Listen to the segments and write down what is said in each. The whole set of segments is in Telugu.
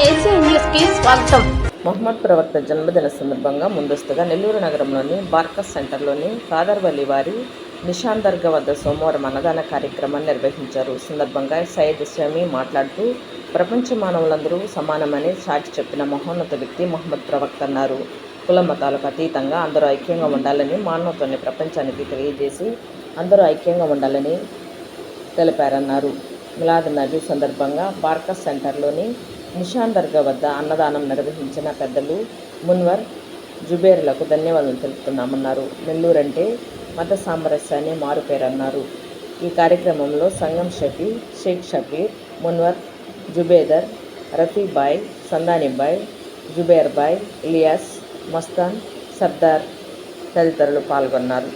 స్వాగతం. మొహమ్మద్ ప్రవక్త జన్మదిన సందర్భంగా ముందస్తుగా నెల్లూరు నగరంలోని బార్కస్ సెంటర్లోని ఫాదర్ వల్లి వారి నిషాన్ దర్గా వద్ద సోమవారం అన్నదాన కార్యక్రమాన్ని నిర్వహించారు. సందర్భంగా సయ్యద్ స్వామి మాట్లాడుతూ ప్రపంచ మానవులందరూ సమానమని చాటి చెప్పిన మహోన్నత వ్యక్తి మొహమ్మద్ ప్రవక్త అన్నారు. కుల మతాలకు అతీతంగా అందరూ ఐక్యంగా ఉండాలని మానవత్వాన్ని ప్రపంచానికి తెలియజేసి అందరూ ఐక్యంగా ఉండాలని తెలిపారన్నారు. మిలాద్ నబీ సందర్భంగా బార్కస్ సెంటర్లోని నిషాన్ దర్గా వద్ద అన్నదానం నిర్వహించిన పెద్దలు మున్వర్ జుబేర్లకు ధన్యవాదాలు తెలుపుతున్నామన్నారు. నెల్లూరు అంటే మత సామరస్యాన్ని మారుపేరన్నారు. ఈ కార్యక్రమంలో సంగం షఫీ షేక్ షఫీర్ మున్వర్ జుబేదర్ రఫీబాయ్ సందానిబాయ్ జుబేర్బాయ్ ఇలియాస్ మస్తాన్ సర్దార్ తదితరులు పాల్గొన్నారు.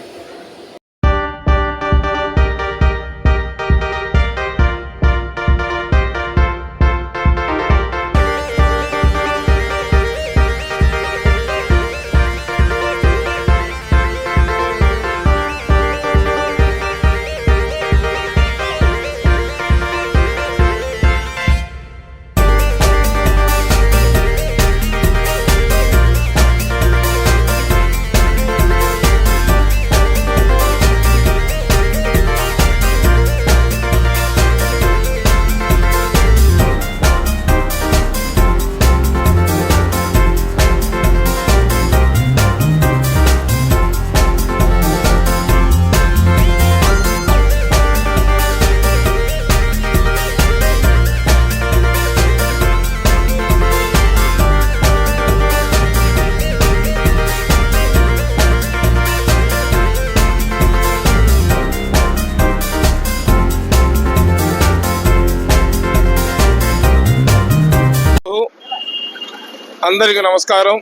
అందరికీ నమస్కారం.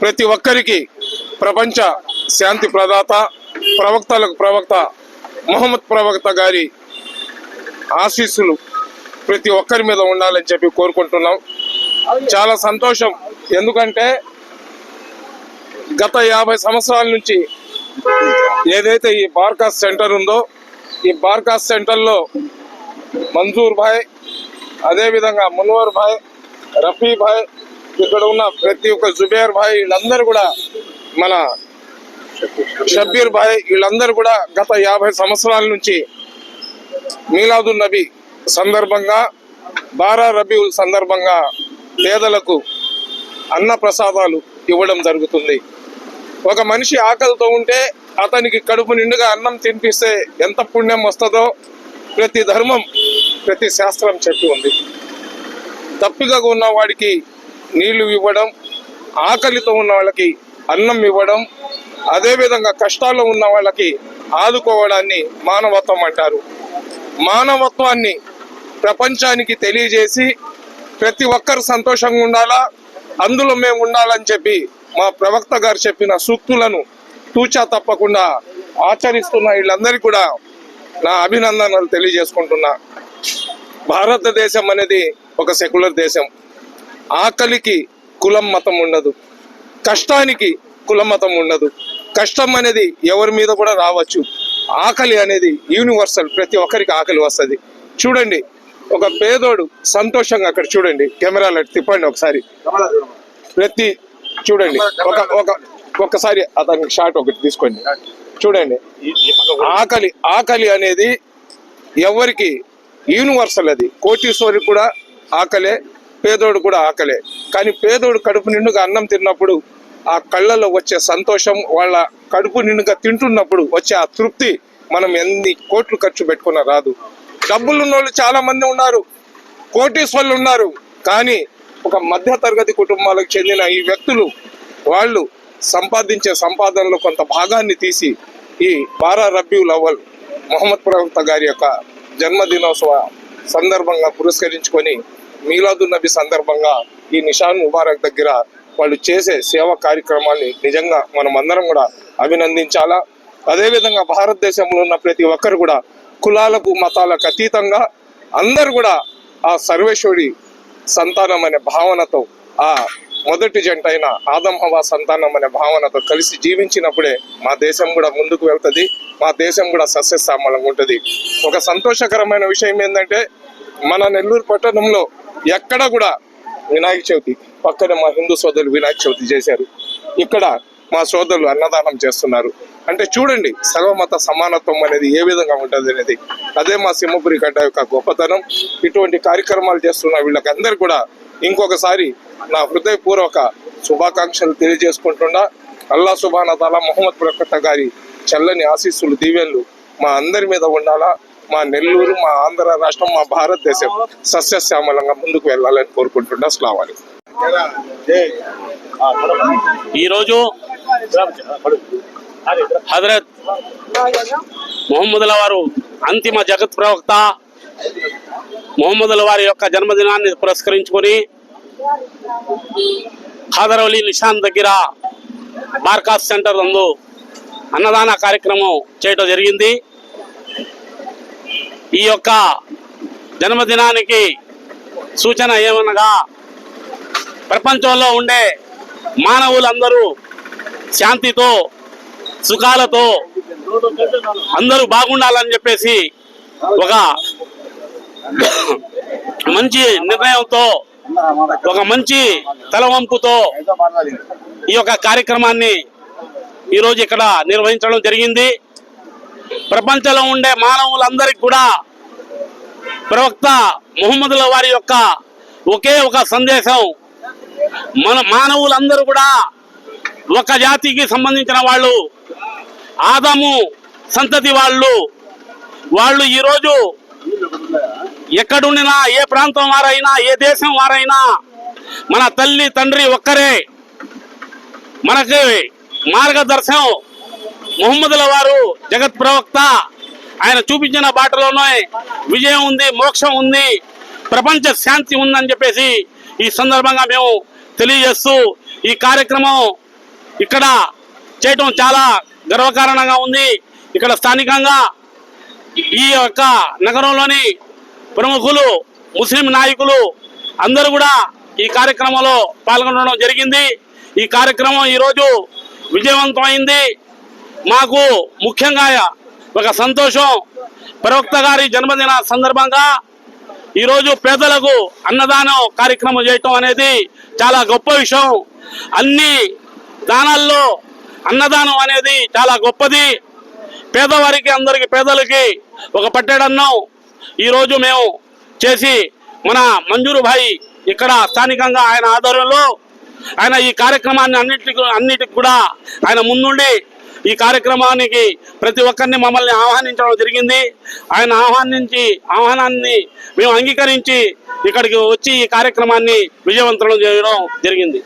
ప్రతి ఒక్కరికి ప్రపంచ శాంతి ప్రదాత ప్రవక్తలకు ప్రవక్త మొహమ్మద్ ప్రవక్త గారి ఆశీస్సులు ప్రతి ఒక్కరి మీద ఉండాలని చెప్పి కోరుకుంటున్నాం. చాలా సంతోషం. ఎందుకంటే గత యాభై సంవత్సరాల నుంచి ఏదైతే ఈ బార్కాస్ సెంటర్ ఉందో ఈ బార్కాస్ సెంటర్లో మంజూర్ భాయ్ అదేవిధంగా మున్వర్ భాయ్ రఫీ భాయ్ ఇక్కడ ఉన్న ప్రతి ఒక్క జుబేర్ భాయ్ వీళ్ళందరూ కూడా మన షబ్బీర్ భాయ్ వీళ్ళందరూ కూడా గత యాభై సంవత్సరాల నుంచి మీలాదున్ నబీ సందర్భంగా బారా రబీవుల్ సందర్భంగా పేదలకు అన్న ప్రసాదాలు ఇవ్వడం జరుగుతుంది. ఒక మనిషి ఆకలితో ఉంటే అతనికి కడుపు నిండుగా అన్నం తినిపిస్తే ఎంత పుణ్యం వస్తుందో ప్రతి ధర్మం ప్రతి శాస్త్రం చెప్పి ఉంది. తప్పిగా ఉన్న వాడికి నీళ్ళు ఇవ్వడం ఆకలితో ఉన్న వాళ్ళకి అన్నం ఇవ్వడం అదేవిధంగా కష్టాల్లో ఉన్న వాళ్ళకి ఆదుకోవడాన్ని మానవత్వం అంటారు. మానవత్వాన్ని ప్రపంచానికి తెలియజేసి ప్రతి ఒక్కరు సంతోషంగా ఉండాలా? అందులో మేము ఉండాలని చెప్పి మా ప్రవక్త గారు చెప్పిన సూక్తులను తూచా తప్పకుండా ఆచరిస్తున్న వీళ్ళందరికీ కూడా నా అభినందనలు తెలియజేసుకుంటున్నా. భారతదేశం అనేది ఒక సెక్యులర్ దేశం. ఆకలికి కులం మతం ఉండదు. కష్టానికి కులం మతం ఉండదు. కష్టం అనేది ఎవరి మీద కూడా రావచ్చు. ఆకలి అనేది యూనివర్సల్ ప్రతి ఒక్కరికి ఆకలి వస్తుంది. చూడండి ఒక పేదోడు సంతోషంగా అక్కడ చూడండి కెమెరాలో తిప్పండి ఒకసారి. ప్రతి చూడండి ఒక ఒక ఒకసారి అతనికి షాట్ ఒకటి తీసుకోండి. చూడండి ఆకలి ఆకలి అనేది ఎవరికి యూనివర్సల్ అది. కోటీశ్వరికి కూడా ఆకలే పేదోడు కూడా ఆకలే. కానీ పేదోడు కడుపు నిండుగా అన్నం తిన్నప్పుడు ఆ కళ్ళలో వచ్చే సంతోషం వాళ్ళ కడుపు నిండుగా తింటున్నప్పుడు వచ్చే ఆ తృప్తి మనం ఎన్ని కోట్లు ఖర్చు పెట్టుకున్నా రాదు. డబ్బులున్న వాళ్ళు చాలా మంది ఉన్నారు కోటీశ్వర్లు ఉన్నారు కానీ ఒక మధ్య తరగతి కుటుంబాలకు చెందిన ఈ వ్యక్తులు వాళ్ళు సంపాదించే సంపాదనలో కొంత భాగాన్ని తీసి ఈ బారా రబీউల్ అవల్ మొహమ్మద్ ప్రవక్త గారి యొక్క జన్మదినోత్సవ సందర్భంగా పురస్కరించుకొని మీలాదు నబీ సందర్భంగా ఈ నిషాన్ ముబారక్ దగ్గర వాళ్ళు చేసే సేవా కార్యక్రమాన్ని నిజంగా మనం అందరం కూడా అభినందించాలా? అదేవిధంగా భారతదేశంలో ఉన్న ప్రతి ఒక్కరు కూడా కులాలకు మతాలకు అతీతంగా అందరు కూడా ఆ సర్వేశ్వరి సంతానం అనే భావనతో ఆ మొదటి జంట అయిన ఆదం సంతానం అనే భావనతో కలిసి జీవించినప్పుడే మా దేశం కూడా ముందుకు వెళ్తుంది మా దేశం కూడా సస్యశ్యామలంగా ఉంటుంది. ఒక సంతోషకరమైన విషయం ఏంటంటే మన నెల్లూరు పట్టణంలో ఎక్కడ కూడా వినాయక చవితి పక్కనే మా హిందూ సోదరులు వినాయక చవితి చేశారు. ఇక్కడ మా సోదరులు అన్నదానం చేస్తున్నారు. అంటే చూడండి సర్వమత సమానత్వం అనేది ఏ విధంగా ఉంటుంది అనేది. అదే మా సింహపురి గడ్డ యొక్క గొప్పతనం. ఇటువంటి కార్యక్రమాలు చేస్తున్న వీళ్ళకందరూ కూడా ఇంకొకసారి నా హృదయపూర్వక శుభాకాంక్షలు తెలియజేసుకుంటున్నా. అల్లా సుబాన తాలా మొహమ్మద్ ప్రకట గారి చల్లని ఆశీస్సులు దీవెన్లు మా అందరి మీద ఉండాలా. మా నెల్లూరు మా ఆంధ్ర రాష్ట్రం మా భారతదేశం సస్యశ్యామలంగా ముందుకు వెళ్ళాలని కోరుకుంటున్నా. స్లావాలి ఈరోజు హజరత్ మొహమ్మదుల వారు అంతిమ జగత్ ప్రవక్త. మొహమ్మదుల వారి యొక్క జన్మదినాన్ని పురస్కరించుకొని ఖాదరవలి నిషాన్ దగ్గర బార్కాస్ సెంటర్ నందు అన్నదాన కార్యక్రమం చేయడం జరిగింది. ఈ యొక్క జన్మదినానికి సూచన ఏమనగా ప్రపంచంలో ఉండే మానవులందరూ శాంతితో సుఖాలతో అందరూ బాగుండాలని చెప్పేసి ఒక మంచి నిర్ణయంతో ఒక మంచి తలవంపుతో ఈ యొక్క కార్యక్రమాన్ని ఈరోజు ఇక్కడ నిర్వహించడం జరిగింది. ప్రపంచంలో ఉండే మానవులందరికీ కూడా ప్రవక్త ముహమ్మదుల వారి యొక్క ఒకే ఒక సందేశం. మన మానవులందరూ కూడా ఒక జాతికి సంబంధించిన వాళ్ళు ఆదాము సంతతి వాళ్ళు. వాళ్ళు ఈరోజు ఎక్కడుండినా ఏ ప్రాంతం వారైనా ఏ దేశం వారైనా మన తల్లి తండ్రి ఒక్కరే. మనకి మార్గదర్శనం ముహమ్మదుల వారు జగత్ ప్రవక్త. ఆయన చూపించిన బాటలోనే విజయం ఉంది మోక్షం ఉంది ప్రపంచ శాంతి ఉందని చెప్పేసి ఈ సందర్భంగా మేము తెలియజేస్తూ ఈ కార్యక్రమం ఇక్కడ చేయటం చాలా గర్వకారణంగా ఉంది. ఇక్కడ స్థానికంగా ఈ యొక్క నగరంలోని ప్రముఖులు ముస్లిం నాయకులు అందరూ కూడా ఈ కార్యక్రమంలో పాల్గొనడం జరిగింది. ఈ కార్యక్రమం ఈరోజు విజయవంతమైంది. మాకు ముఖ్యంగా ఒక సంతోషం. ప్రవక్త గారి జన్మదిన సందర్భంగా ఈరోజు పేదలకు అన్నదానం కార్యక్రమం చేయటం అనేది చాలా గొప్ప విషయం. అన్ని దానాల్లో అన్నదానం అనేది చాలా గొప్పది. పేదవారికి అందరికి పేదలకి ఒక పట్టెడన్నం ఈరోజు మేము చేసి మన మంజూరు భాయ్ ఇక్కడ స్థానికంగా ఆయన ఆధ్వర్యంలో ఆయన ఈ కార్యక్రమాన్ని అన్నిటికి అన్నిటికి కూడా ఆయన ముందుండి ఈ కార్యక్రమానికి ప్రతి ఒక్కరిని మమ్మల్ని ఆహ్వానించడం జరిగింది. ఆయన ఆహ్వానించి ఆహ్వానాన్ని మేము అంగీకరించి ఇక్కడికి వచ్చి ఈ కార్యక్రమాన్ని విజయవంతం చేయడం జరిగింది.